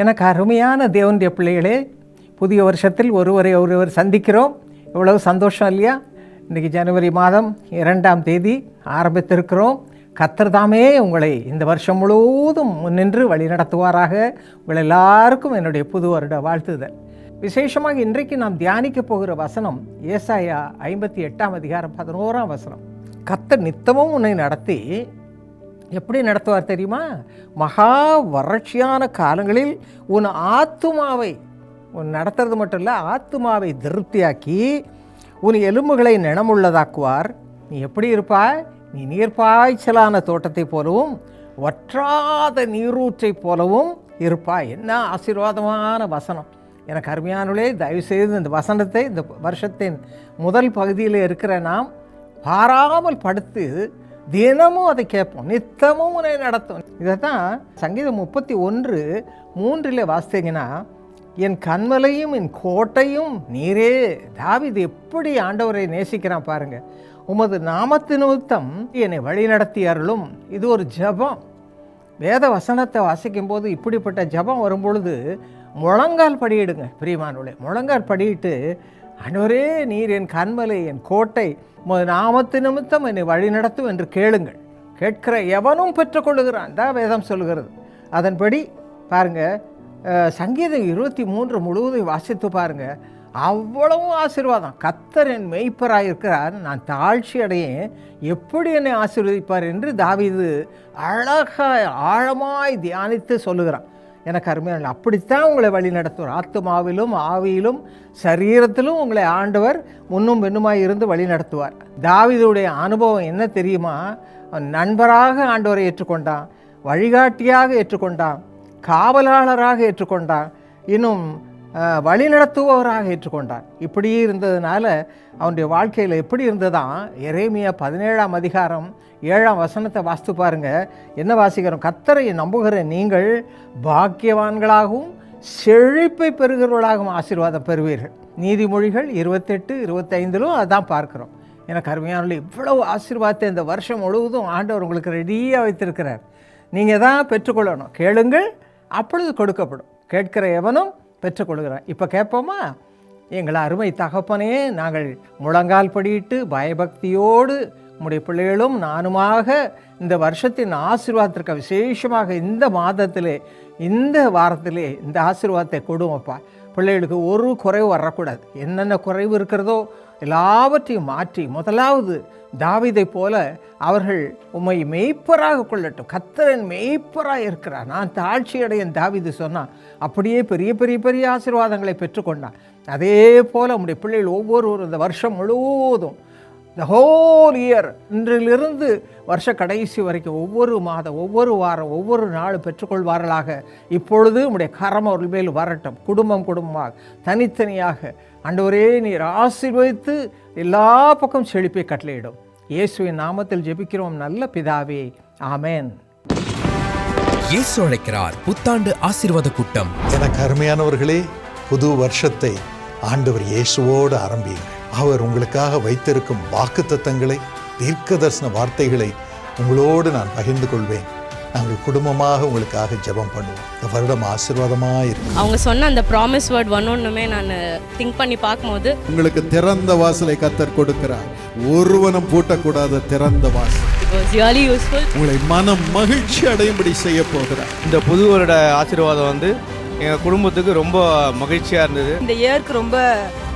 எனக்கு அருமையான தேவனுடைய பிள்ளைகளே புதிய வருஷத்தில் ஒருவரை ஒருவர் சந்திக்கிறோம். இவ்வளவு சந்தோஷம் இல்லையா? இன்றைக்கி ஜனவரி மாதம் இரண்டாம் தேதி ஆரம்பித்திருக்கிறோம். கத்தர்தாமே உங்களை இந்த வருஷம் முழுவதும் முன்னின்று வழி நடத்துவாராக. உங்கள் எல்லாருக்கும் என்னுடைய புது வருட வாழ்த்துதல். விசேஷமாக இன்றைக்கு நாம் தியானிக்க போகிற வசனம் ஏசாயா ஐம்பத்தி எட்டாம் அதிகாரம் பதினோராம் வசனம். கத்தர் நித்தமும் உன்னை நடத்தி எப்படி நடத்துவார் தெரியுமா? மகா வறட்சியான காலங்களில் உன் ஆத்துமாவை உன் நடத்துறது மட்டும் இல்லை ஆத்துமாவை திருப்தியாக்கி உன் எலும்புகளை நினமுள்ளதாக்குவார் நீ எப்படி இருப்பாய்? நீ நீர்ப்பாய்ச்சலான தோட்டத்தைப் போலவும் வற்றாத நீரூற்றை போலவும் இருப்பாய். என்ன ஆசீர்வாதமான வசனம். எனக்கு அருமையானவளே தயவுசெய்து இந்த வசனத்தை இந்த வருஷத்தின் முதல் பகுதியில் இருக்கிற நாம் பாராமல் படுத்து தினமும் அதை கேட்போம். நித்தமும் உன்னை நடத்தும். இதை தான் சங்கீதம் முப்பத்தி ஒன்று மூன்றில் வாசித்தீங்கன்னா என் கண்மலையும் என் கோட்டையும் நீரே. தாவிது எப்படி ஆண்டவரை நேசிக்கிறான் பாருங்கள் உமது நாமத்து நிமித்தம் என்னை வழி நடத்தி அருளும். இது ஒரு ஜபம். வேத வசனத்தை வாசிக்கும் போது இப்படிப்பட்ட ஜபம் வரும்பொழுது முழங்கால் படியிடுங்க பிரியமானவளே முழங்கால் படியிட்டு அன்றவரே நீர் என் கண்மலை என் கோட்டை உமது நாமத்து நிமித்தம் என்னை வழி நடத்தும் என்று கேளுங்கள். கேட்கிற எவனும் பெற்றுக்கொள்ளுகிறான். தான் வேதம் சொல்லுகிறது. அதன்படி பாருங்கள் சங்கீதம் இருபத்தி மூன்று முழுவதும் வாசித்து பாருங்கள் அவ்வளவும் ஆசீர்வாதம். கத்தர் என் மெய்ப்பராக இருக்கிறார் நான் தாழ்ச்சி அடையேன். எப்படி என்னை ஆசீர்வதிப்பார் என்று தாவிது அழகாய் ஆழமாய் தியானித்து சொல்லுகிறான். எனக்கு அருமையான அப்படித்தான் உங்களை வழி நடத்துவார். ஆத்மாவிலும் ஆவியிலும் சரீரத்திலும் உங்களை ஆண்டவர் முன்னும் பின்னுமாய் இருந்து வழி நடத்துவார். தாவிதுடைய அனுபவம் என்ன தெரியுமா? நண்பராக ஆண்டவரை ஏற்றுக்கொண்டான். வழிகாட்டியாக ஏற்றுக்கொண்டான். காவலாளராக ஏற்றுக்கொண்டான். இன்னும் வழிநடத்துபவராக ஏற்றுக்கொண்டான். இப்படி இருந்ததுனால அவனுடைய வாழ்க்கையில் எப்படி இருந்ததான் எரேமியா பதினேழாம் அதிகாரம் ஏழாம் வசனத்தை வாசித்து பாருங்க. என்ன வாசிக்கிறோம்? கத்தரை நம்புகிற நீங்கள் பாக்கியவான்களாகவும் செழிப்பை பெறுகிறவர்களாகவும் ஆசீர்வாதம் பெறுவீர்கள். நீதிமொழிகள் இருபத்தெட்டு இருபத்தைந்திலும் அதான் பார்க்குறோம். எனக்கு அருமையான இவ்வளவு ஆசீர்வாதத்தை இந்த வருஷம் முழுவதும் ஆண்டவர் உங்களுக்கு ரெடியாக வைத்திருக்கிறார். நீங்கள் தான் பெற்றுக்கொள்ளணும். கேளுங்கள் அப்பொழுது கொடுக்கப்படும். கேட்கிற எவனும் பெற்றுக்கொள்கிறான் இப்போ கேட்போமா? எங்கள் அருமை தகப்பனே நாங்கள் முழங்கால் படியிட்டு பயபக்தியோடு உம்முடைய பிள்ளைகளும் நானுமாக இந்த வருஷத்தின் ஆசீர்வாதத்திற்கு விசேஷமாக இந்த மாதத்திலே இந்த வாரத்திலே இந்த ஆசீர்வாதத்தை கொடுங்கப்பா பிள்ளைகளுக்கு ஒரு குறைவு வரக்கூடாது. என்னென்ன குறைவு இருக்கிறதோ எல்லாவற்றையும் மாற்றி முதலாவது தாவிதை போல அவர்கள் உம்மை மெய்ப்பராக கொள்ளட்டும். கத்தரன் மெய்ப்பராக இருக்கிறார். நான் தாழ்ச்சி அடையன் சொன்னான். அப்படியே பெரிய பெரிய பெரிய ஆசீர்வாதங்களை பெற்றுக்கொண்டான். அதே போல் உம்முடைய பிள்ளைகள் ஒவ்வொருவரும் இந்த வருஷம் முழுவதும் த ஹோல் இயர் இன்றிலிருந்து வருஷ கடைசி வரைக்கும் ஒவ்வொரு மாதம் ஒவ்வொரு வாரம் ஒவ்வொரு நாளும் பெற்றுக்கொள்வார்களாக. இப்பொழுது உடைய கரம் அவர்கள் மேல் வரட்டும். குடும்பம் குடும்பமாக தனித்தனியாக ஆண்டவரே நீர் ஆசீர்வதித்து எல்லா பக்கம் செழிப்பை கட்டளையிடும். இயேசுவின் நாமத்தில் ஜெபிக்கிறோம் நல்ல பிதாவே. ஆமென். இயேசு அழைக்கிறார் புத்தாண்டு ஆசீர்வாத கூட்டம். எனக்கு அருமையானவர்களே புது வருஷத்தை ஆண்டவர் இயேசுவோடு ஆரம்பியுங்கள். அவர் உங்களுக்காக வைத்திருக்கும் வாக்குத்தத்தங்களை தீர்க்கதரிசன வார்த்தைகளை உங்களோடு நான் பகிர்ந்து கொள்வேன். நாங்கள் குடும்பமாக உங்களுக்காக ஜெபம் பண்ணுவோம். இந்த வருடம் ஆசீர்வாதமாக இருக்கும் அவங்க சொன்ன அந்த ப்ராமிஸ் வேர்ட் ஒன்னொன்றுமே நான் திங்க் பண்ணி பார்க்கும்போது உங்களுக்கு திறந்த வாசலை கத்தர் கொடுக்கிறார். ஒருவனும் பூட்டக்கூடாத திறந்த வாசல். ரியலி யூஸ்ஃபுல் உங்களை மனம் மகிழ்ச்சி அடையும்படி செய்ய போகிறார். இந்த புது வருட ஆசீர்வாதம் வந்து எங்கள் குடும்பத்துக்கு ரொம்ப மகிழ்ச்சியாக இருந்தது. இந்த இயர்க்கு ரொம்ப